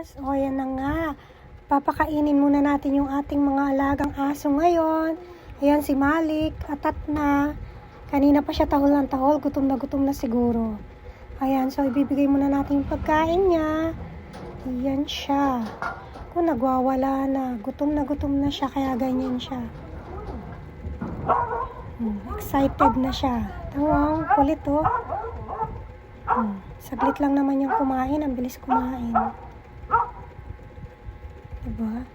Mars. O, yan na nga. Papakainin muna natin yung ating mga alagang aso ngayon. Ayan si Malik, atat na. Kanina pa siya tahol ng tahol, gutom na gutom na siguro. Ayan, so ibibigay muna natin yung pagkain niya. Ayan siya. Kung nagwawala na, gutom na gutom na siya, kaya ganyan siya. Hmm, excited na siya. Tawang, kulit oh. Hmm, saglit lang naman yung kumain, ang bilis kumain. Diba?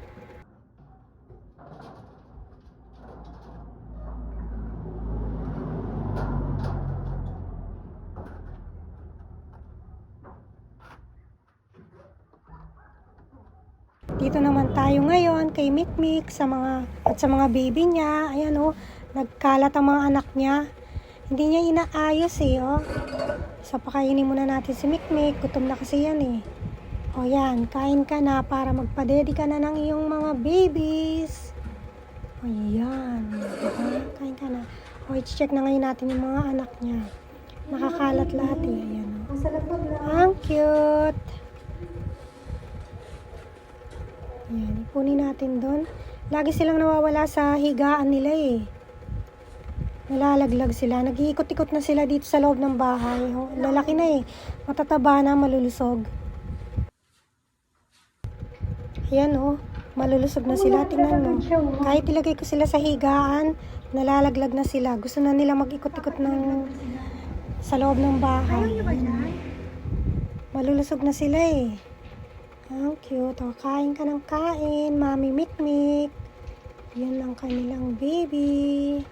Dito naman tayo ngayon kay Mikmik sa mga at sa mga baby niya. Ayan oh, nagkalat ang mga anak niya. Hindi niya inaayos eh oh. So pakainin muna natin si Mikmik. Gutom na kasi yan eh. O yan, kain ka na para magpadedi ka na ng iyong mga babies. O yan, diba? Kain ka na. O i-check na ngayon natin yung mga anak niya. Nakakalat lahat eh. Ayan o. Ang cute. Yan, ipunin natin doon. Lagi silang nawawala sa higaan nila eh. Nalalaglag sila. Nag-iikot-ikot na sila dito sa loob ng bahay. Oh, lalaki na eh. Matataba na, malulusog. Ayan oh, malulusog na sila. Tingnan mo. Kahit ilagay ko sila sa higaan, nalalaglag na sila. Gusto na nila mag-ikot-ikot ng sa loob ng bahay. Malulusog na sila eh. Ang cute. O, kain ka ng kain. Mami Mikmik. Yan ang kanilang baby.